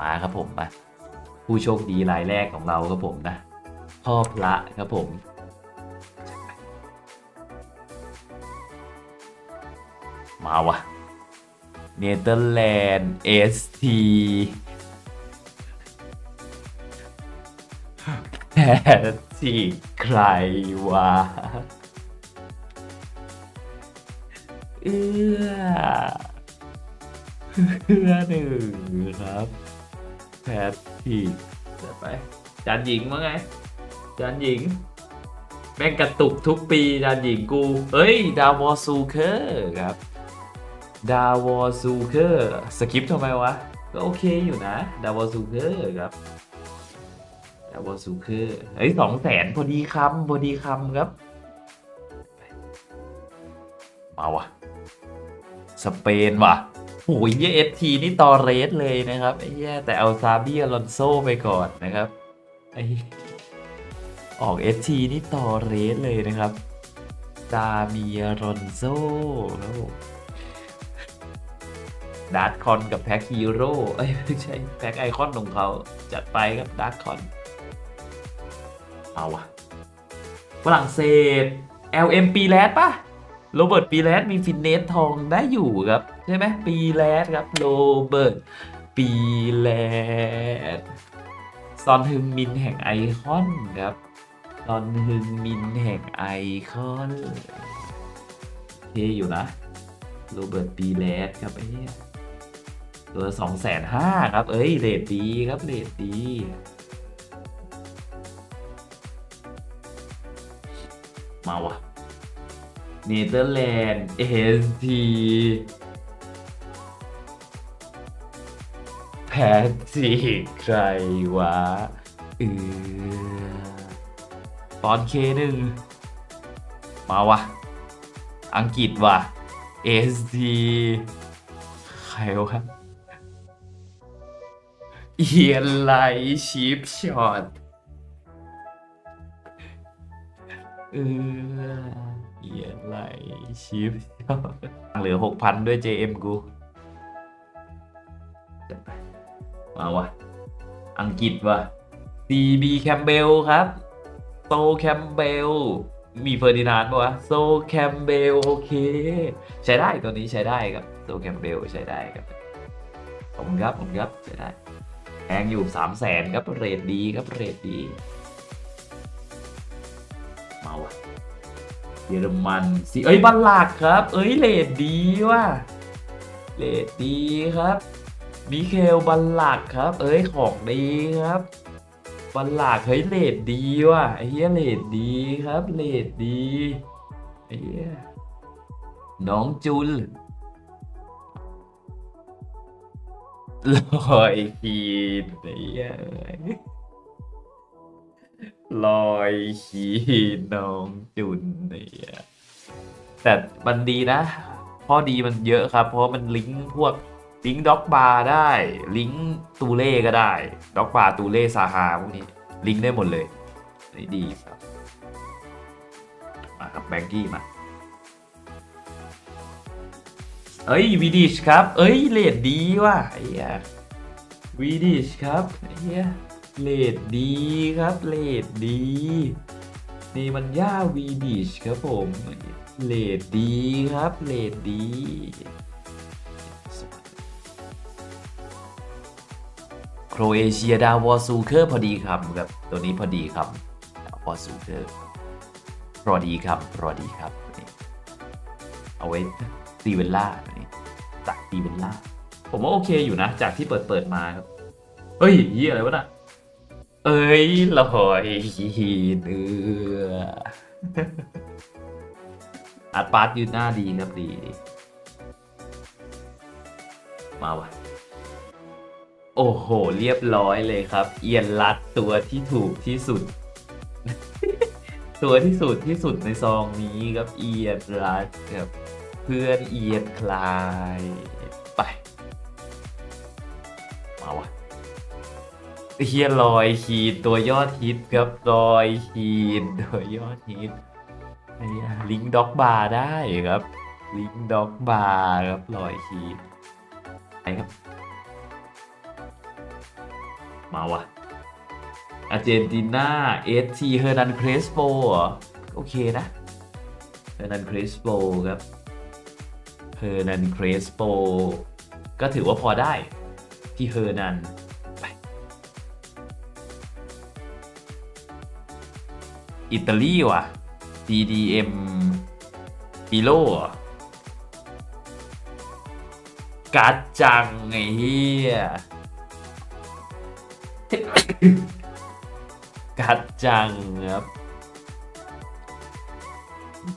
มาครับผมมาผู้โชคดีรายแรกของเราครับผมนะพ่อพระครับผมมาวะเนเธอร์แลนด์เอสทีแพทที่ใครวะเอื้อเอื้อหนึ่งครับ แพทที่เดี๋ยวไปจานหญิงว่าไงจานหญิง แม่งกระตุกทุกปีจานหญิงกูเฮ้ย ดาวอซูเคอร์ครับ ดาวอซูเคอร์สคริปต์ทำไมวะ ก็โอเคอยู่นะ ดาวอซูเคอร์ครับ ดาวอซูเคอร์เฮ้ยสองแสนพอดีคำพอดีคำครับ มาวะสเปนว่ะ โอ้ยเยเอฟทีนี่ตอเรสเลยนะครับไอ้แย่แต่เอาซาบีอลอนโซไปก่อนนะครับไอ้ออกเอฟทีนี่ตอเรสเลยนะครับซาบีอลอนโซครับผมดาร์คคอนกับแพ็คฮีโร่เอ้ยไม่ใช่แพ็คไอคอนของเขาจัดไปครับดาร์คอนเอาวะฝรั่งเศส LM ปีแรดปะ โรเบิร์ตปีแรดมีฟินเนสทองได้อยู่ครับ ใช่ไหมปีแรดครับโรเบิร์ตปีแรดซอนฮึงมินแห่งไอคอนครับซอนฮึงมินแห่งไอคอนเท่อยู่นะโรเบิร์ตปีแรดครับไอ้เนี่ยตัวสองแสนห้าครับ เอ้ยเรทดีครับเรทดีมาวะ เนเธอร์แลนด์เอสทีแพทริกใครวะเออตอนเคหนึ่งมาวะ อังกฤษว่ะ SD ใครวะเอียนไลชิปช็อตเออ เอียไลชิปเหลือหกพันด้วย JM กูมาวะอังกฤษวะ CB แคมเบลครับโซแคมเบลมีเฟอร์ดินานด์ปะวะโซแคมเบลโอเค ใช้ได้ตัวนี้ใช้ได้ครับโซแคมเบลใช้ได้ครับผมครับผมครับใช้ได้แพงอยู่สามแสนครับเรทดีครับเรทดี เยอรมันสิเอ้ยบัลลักครับ เอ้ยเรทดีว่ะเรทดีครับมิเคลบัลลักครับ เอ้ยของดีครับบัลลากเฮ้ยเลดดีว่ะไอ้เหี้ยเลดดีครับเลดดีไอ้เหี้ยน้องจุลลอยขีดไอ้เหี้ย ลอยขีน้องจุลไอ้เหี้ยแต่มันดีนะข้อดีมันเยอะครับ เพราะมันลิงก์พวกลิงก์ด็อกบาร์ได้ ลิงก์ตูเล่ก็ได้ด็อกบาร์ตูเล่ซาฮาพวกนี้ลิงก์ได้หมดเลยนี่ดีครับมาครับแบงกี้มาเอ้ยวีดิชครับ เอ้ยเลดดีว่ะไอ้เหี้ยวีดิชครับไอ้เหี้ย เลดดีครับเลดดีนี่มันย่าวีดิชครับผมเลดดีครับเลดดีโครเอเชียดาวอซูเคอร์พอดีครับครับตัวนี้พอดีครับดาวอซูเคอร์พอดีครับพอดีครับนี่เอาไว้ตีเวลล่านี่ตักตีเวลล่าผมว่าโอเคอยู่นะ จากที่เปิดเปิดมาครับ เฮ้ยยี่อะไรวะน่ะ เอ้ยลอยเนื้ออาร์ตปาร์ตยืนหน้าดีครับดีดีมาวะโอ้โห เรียบร้อยเลยครับ เอียนรัดตัวที่ถูกที่สุด ตัวที่สุดที่สุดในซองนี้ครับ เอียนรัดครับ เพื่อนเอียนคลาย เฮียลอยคีนตัวยอดฮิตครับลอยคีนตัวยอดฮิตไอ้ยลิงด็อกบาร์ได้ครับ ลิงด็อกบาร์ครับลอยคีนไปครับ มาวะอาร์เจนตินาเอสทีเฮอร์นันเครสโปโอเคนะเฮอร์นันเครสโปครับเฮอร์นันเครสโปก็ถือว่าพอได้ที่เฮอร์นัน อิตาลีว่ะ DDM ปิโลกัดจังไอ้เหี้ยกัดจังครับ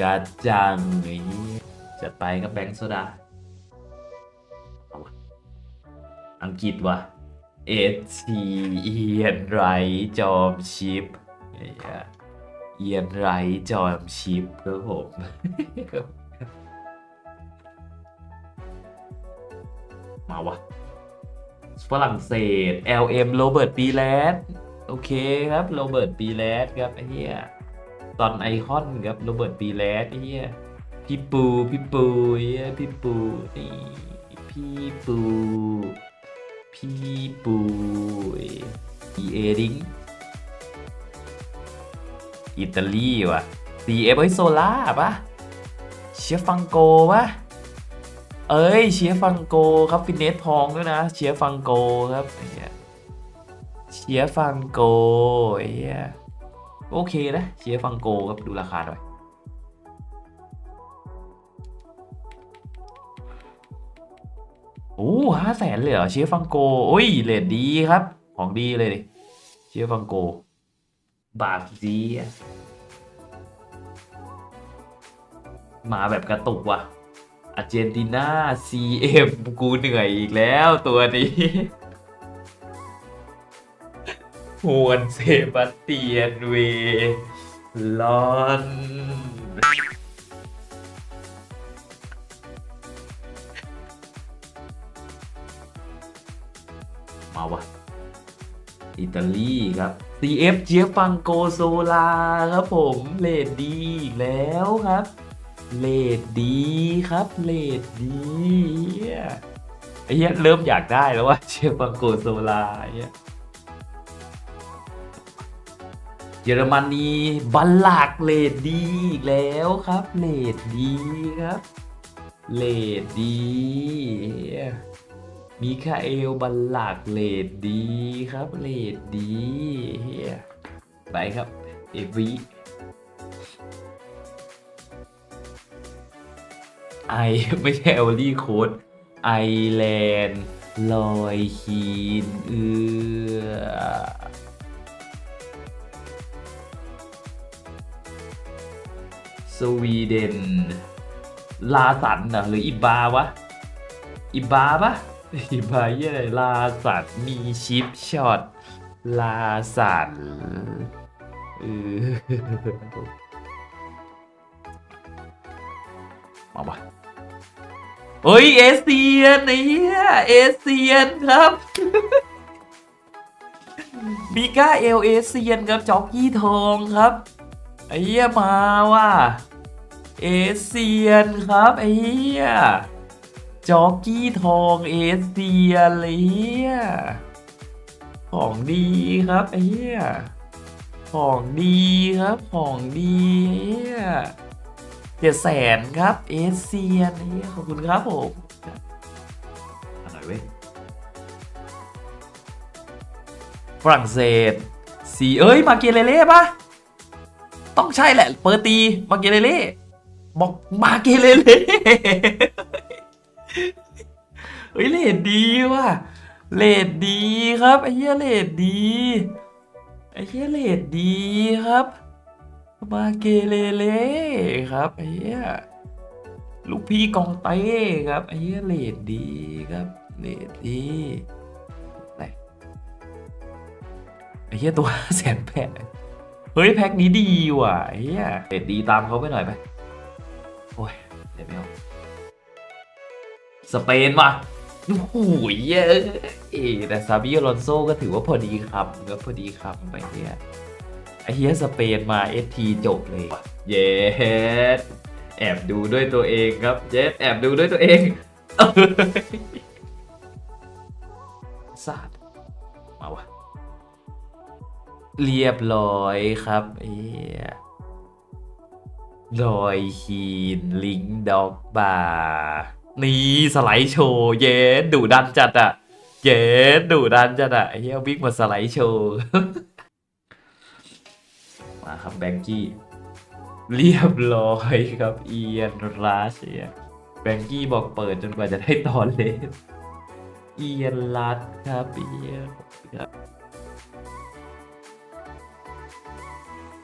กัดจังไอ้เหี้ยจัดไปกับแบงค์โซดา อังกฤษว่ะเอทีเอียนไรจอมชิปไอ้เหี้ย เอียนไรจอมชิปครับผม มาวะฝรั่งเศส LM โรเบิร์ตปีแลสโอเคครับโรเบิร์ตปีแลสครับไอ้เหี้ยตอนไอคอนครับโรเบิร์ตปีแลสไอ้เหี้ยพี่ปูพี่ปูเหี้ยพี่ปูนี่พี่ปูพี่ปูอีเอริง อิตาลีว่ะ CF เอ้ยโซล่าปะเชียฟังโกปะเอ้ยเชียฟังโกครับฟินเนสทองด้วยนะเชียฟังโกครับเชียฟังโกเหี้ยโอเคนะเชียฟังโกครับดูราคาหน่อยโอ้ห้าแสนเลยเหรอเชียฟังโกโอ้ยเลทดีครับ ของดีเลยดิเชียฟังโก บาทดีมาแบบกระตุกว่ะอาร์เจนตินา CM กูเหนื่อยอีกแล้วตัวนี้ฮวนเซบาสเตียนเวลอนมาวะอิตาลีครับ CF เจียฟังโกโซลาครับผมเลดดีอีกแล้วครับเลดดีครับเลดดีไอ้เหี้ยเริ่มอยากได้แล้วว่าเชียร์ฟังโกโซลาเหี้ยเยอรมนีบัลลักเลดดีอีกแล้วครับเลดดีครับเลดดี มิคาเอลบัลลักเลดดีครับเลดดีเฮียไปครับ เอวีไอไม่ใช่เอลลี่โค้ดไอแลนด์ลอยคีนเอือสวีเดน ลาสันเหรอหรืออิบาวะ อิบาปะ อิบาเยี่ยลาสันมีชิปช็อตลาสันเออมาปะเฮ้ยเอเซียนไอ้เหี้ยเอเซียนครับบิก้าเอลเอเซียนครับจ็อกกี้ทองครับไอ้เหี้ยมาว่ะเอเซียนครับไอ้เหี้ย จ็อกกี้ทองเอเซียนเลยเหี้ยของดีครับไอ้เหี้ยของดีครับของดีไอ้เหี้ยเจ็ดแสนครับเอเซียนนี่ขอบคุณครับผมอร่อยเว้ยฝรั่งเศสสีเอ้ย มาเกเลเล่ปะต้องใช่แหละ เปอร์ตี มาเกเลเล่บอกมาเกเลเล่ เฮ้ยเลดดีว่ะเลดดีครับไอ้เหี้ยเลดดีไอ้เหี้ยเลดดีครับมาเกเลเล่ครับไอ้เหี้ยลูกพี่กองเต้ครับไอ้เหี้ยเลดดีครับเลดดีไหนไอ้เหี้ยตัวแสนแปดเฮ้ยแพ็คนี้ดีว่ะไอ้เหี้ยเลดดีตามเขาไปหน่อยไปโอ้ยเดี๋ยวไม่เอา สเปนว่ะโอ้โหเยอะแต่ซาบิโอลอนโซก็ถือว่าพอดีครับก็พอดีครับไปเหี้ยไอเหี้ยสเปนมาเอทีจบเลยว่ะเย้แอบดูด้วยตัวเองครับเจสแอบดูด้วยตัวเองสาดมาวะเรียบร้อยครับเอียรอยคีนลิงด็อกบาร์ นี่สไลด์โชว์เย้ดุดันจัดอะเย้ดุดันจัดอะเฮียวิ่งมาสไลด์โชว์ มาครับแบงกี้ เรียบร้อยครับเอียนราชเอียแบงกี้บอกเปิดจนกว่าจะได้ตอนเล่นเอียนรัดครับเอียนครับ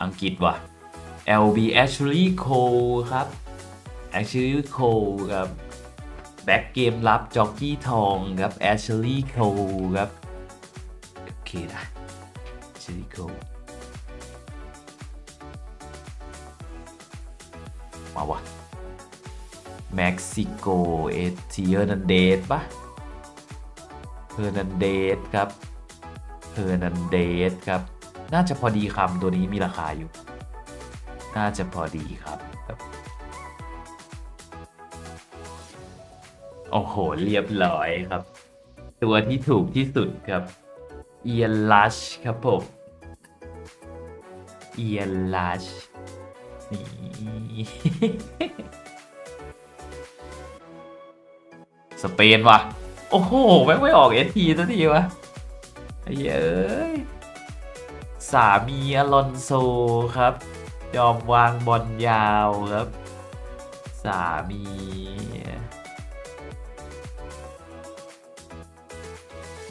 อังกฤษว่ะ LB Ashley Cole ครับ Ashley Cole ครับ แบ็กเกมรับจ็อกกี้ทองครับ Ashley Cole ครับ โอเคนะ Ashley Cole มาวะเม็กซิโกเอทีเอร์นันเดสปะเฮอร์นันเดสครับเฮอร์นันเดสครับ น่าจะพอดีคำตัวนี้มีราคาอยู่ น่าจะพอดีครับ โอ้โห เรียบร้อยครับ ตัวที่ถูกที่สุดครับเอียนลัชครับผมเอียนลัชนี่สเปนว่ะ โอ้โหแม่งไม่ออกเอทีสักทีวะไอ้เยเอ้ยสามีอลอนโซครับ ยอมวางบอลยาวครับ สามี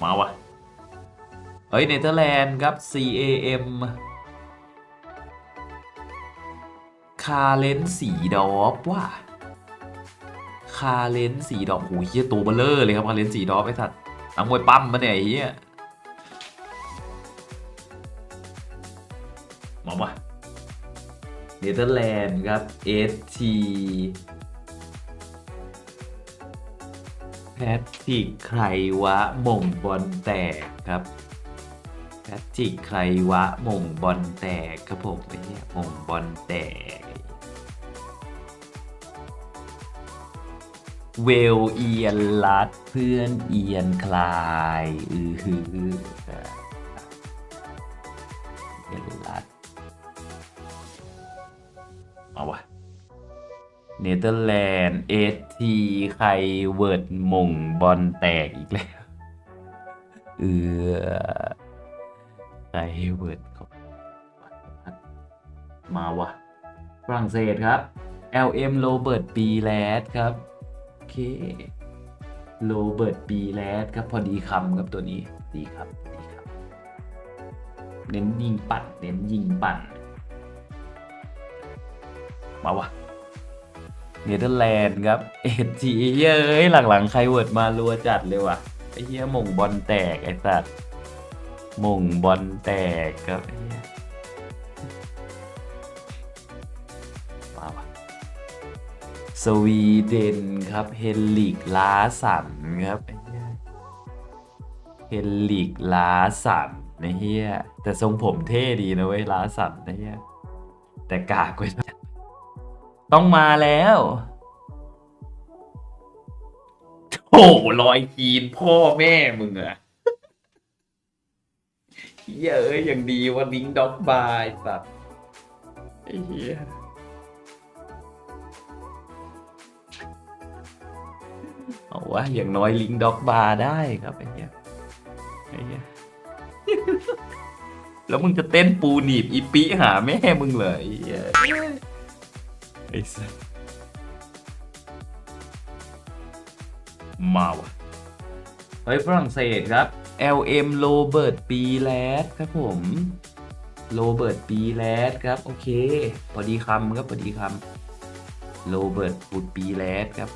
มาวะเฮ้ยเนเธอร์แลนด์ครับ CAM คาเลนสีดอฟว่ะคาเลนสีดอฟโอ้ยเฮียตัวเบลเลอร์เลยครับคาเลนสีดอฟไอ้สัตว์นักมวยปั้มมาเนี่ยเฮียมาวะเนเธอร์แลนด์ครับ ST แพทริกใครวะม่งบอลแตกครับแพทริกใครวะม่งบอลแตกครับผมไอ้เนี่ยม่งบอลแตกเวลเอียนลัดเพื่อนเอียนคลายอือฮือเอียนลัดเอาวะ เนเธอร์แลนด์เอทีใครเวิร์ดมงบอลแตกอีกแล้วเออใครเวิร์ดมาวะฝรั่งเศสครับ LM โรเบิร์ตปีแลดครับ โอเคโรเบิร์ตปีแลดครับพอดีคำครับตัวนี้ดีครับดีครับ เน้นยิงปั่นเน้นยิงปั่นมาวะ เนเธอร์แลนด์ครับเอจีเย้ยหลังๆใครเวิร์ดมารัวจัดเลยว่ะไอ้เหี้ยมงบอลแตกไอ้สัตว์มงบอลแตกครับไอเฮียมาวะสวีเดนครับเฮนลิกลาสันครับไอเฮียเฮนลิกลาสันไอเหี้ยแต่ทรงผมเท่ดีนะเว้ยลาสันไอเหี้ยแต่กากเว้ย ต้องมาแล้วโอ้ลอยคีนพ่อแม่มึงอะเฮียเอ้ยอย่างดีว่าลิงด็อกบายสัตว์ไอ้เฮียเอาวะอย่างน้อยลิงด็อกบาร์ได้ครับไอ้เฮียไอ้เฮียแล้วมึงจะเต้นปูหนีบอีปิหาแม่มึงเลยไอ้เฮีย ไอ้สัสมาวะเฮ้ยฝรั่งเศสครับ LM โรเบิร์ตปีแลดครับผมโรเบิร์ตปีแลดครับ โอเคพอดีคำครับพอดีคำโรเบิร์ตบูดปีแลสครับ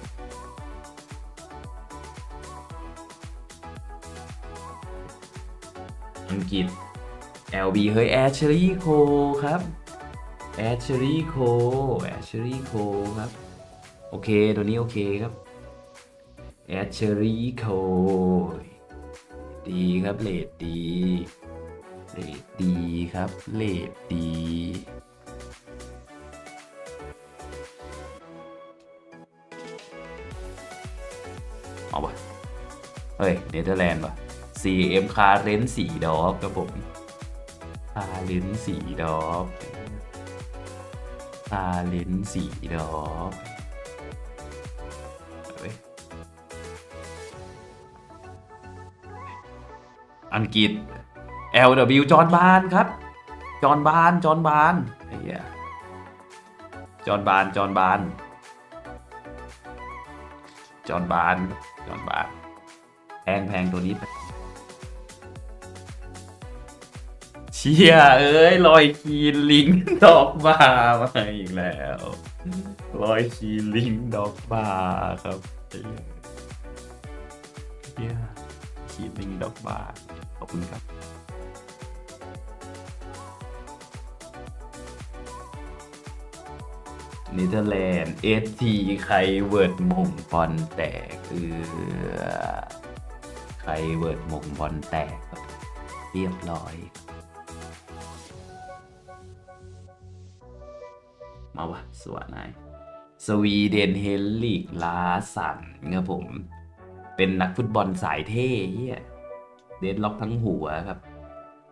อังกฤษ LB เฮ้ยแอชเชอรี่โคครับ แอชเชอรี่โคแอชเชอรี่โคครับ โอเค ตัวนี้โอเคครับแอชเชอรี่โคดีครับเลดดีเลดดีครับเลดดีเอาปะเฮ้ยเนเธอร์แลนด์ปะ CM คาเรนสีดอฟครับผมคาเรนสีดอฟาเรนสีดอฟเฮ้ยอังกฤษ LW จอห์นบานครับ จอห์นบาน จอห์นบานไอ้เหี้ยจอห์นบาน จอห์นบาน จอห์นบาน จอห์นบาน แพงแพงตัวนี้ ชียเอ้ยลอยคีลิงดอกบามาอีกแล้วลอยคีลิงดอกบาครับเชียคีลิงดอกบาขอบคุณครับเนเธอร์แลนด์เอสทีไครเวิร์ดมงบอลแตกเออไครเวิร์ดมงบอลแตกเรียบร้อย มาวะสวัสดีสวีเดนเฮลลิกลาสันครับผม เป็นนักฟุตบอลสายเท่เฮียเดนล็อกทั้งหัวครับ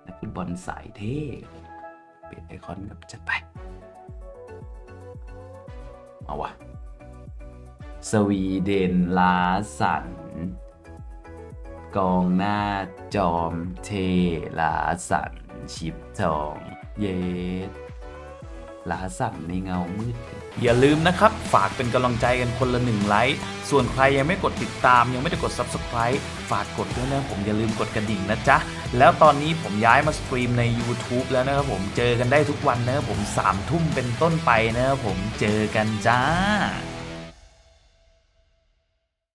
นักฟุตบอลสายเท่เป็นไอคอนครับจัดไปเอาวะสวีเดนลาสัน กองหน้าจอมเทลาสัน ชิปทอง เยส หลาสันในเงามืด อย่าลืมนะครับ ฝากเป็นกำลังใจกันคนละหนึ่งไลค์ ส่วนใครยังไม่กดติดตาม ยังไม่ได้กด Subscribe ฝากกดด้วยนะผมอย่าลืมกดกระดิ่งนะจ๊ะ แล้วตอนนี้ผมย้ายมาสตรีมใน YouTube แล้วนะครับผมเจอกันได้ทุกวันนะครับผม3ทุ่มเป็นต้นไปนะครับผมเจอกันจ้า